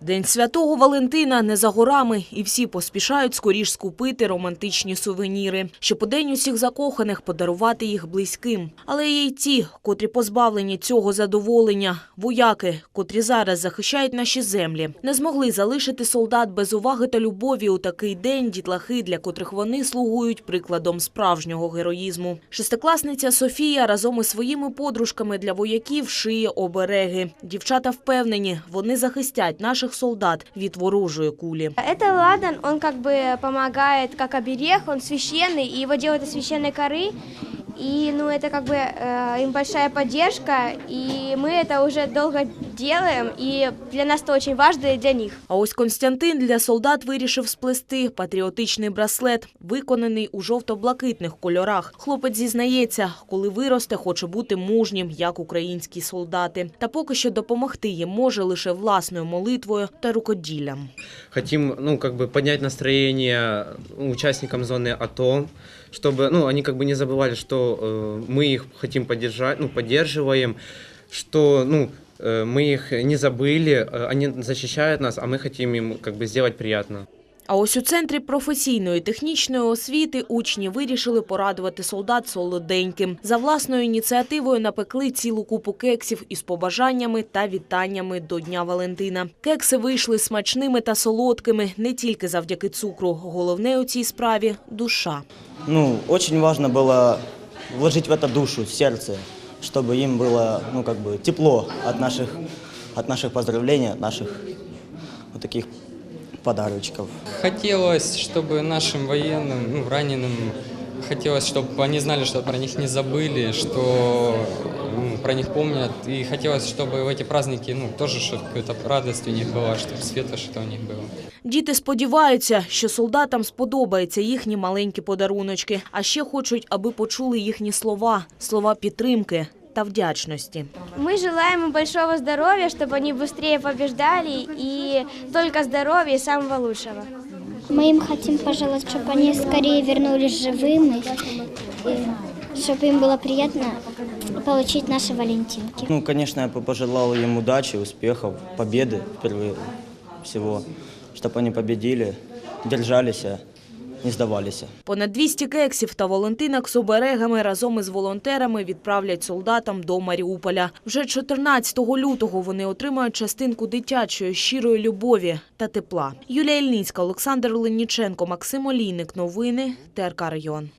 День святого Валентина не за горами, і всі поспішають скоріш скупити романтичні сувеніри, щоб у день усіх закоханих подарувати їх близьким. Але є й ті, котрі позбавлені цього задоволення, вояки, котрі зараз захищають наші землі, не змогли залишити солдат без уваги та любові у такий день. Дітлахи, для котрих вони слугують прикладом справжнього героїзму. Шестикласниця Софія разом із своїми подружками для вояків шиє обереги. Дівчата впевнені, вони захистять наших солдат від ворожої кулі. Это ладан, он как бы помогает как оберег, он священный, и его делают из священной коры. И, ну, это как бы э, им большая поддержка, и мы это уже долго делаем, и для нас это очень важно, и для них. А ось Константин для солдат вирішив сплести патріотичний браслет, виконаний у жовто-блакитних кольорах. Хлопець зізнається, коли виросте, хоче бути мужнім, як українські солдати. Та поки що допомогти їм може лише власною молитвою та рукоділлям. Хотим, ну, как бы поднять настроение участникам зоны АТО, чтобы, ну, они как бы не забывали, что э, мы их хотим поддержать, ну, поддерживаем, что, ну, э, мы их не забыли, э, они защищают нас, а мы хотим им как бы сделать приятно. А ось у центрі професійної технічної освіти учні вирішили порадувати солдат солоденьким. За власною ініціативою напекли цілу купу кексів із побажаннями та вітаннями до Дня Валентина. Кекси вийшли смачними та солодкими не тільки завдяки цукру. Головне у цій справі душа. Ну, очень важно было вложить в это душу, сердце, Чтобы им было, ну, как бы, тепло от наших, от наших поздравлений, от наших вот таких подарочков. Хотелось, чтобы нашим военным, ну, раненым, хотелось, чтобы они знали, что про них не забыли, что ну, про них помнят. И хотелось, чтобы в эти праздники ну, тоже что какая-то радость у них была, чтобы светло что-то у них было. Діти сподіваються, що солдатам сподобаються їхні маленькі подаруночки, а ще хочуть, аби почули їхні слова, слова підтримки та вдячності. Мы желаем им большого здоровья, чтобы они быстрее побеждали, и только здоровья и самого лучшего. Мы им хотим пожелать, чтобы они скорее вернулись живыми, и чтобы им было приятно получить наши валентинки. Ну, конечно, я бы пожелал им удачи, успехов, победы впервые всего, чтобы они победили, держались, не здавалися. Понад 200 кексів та валентинок з оберегами разом із волонтерами відправлять солдатам до Маріуполя. Вже 14 лютого вони отримають частинку дитячої щирої любові та тепла. Юлія Ільницька, Олександр Леніченко, Максим Олійник. Новини ТРК Район.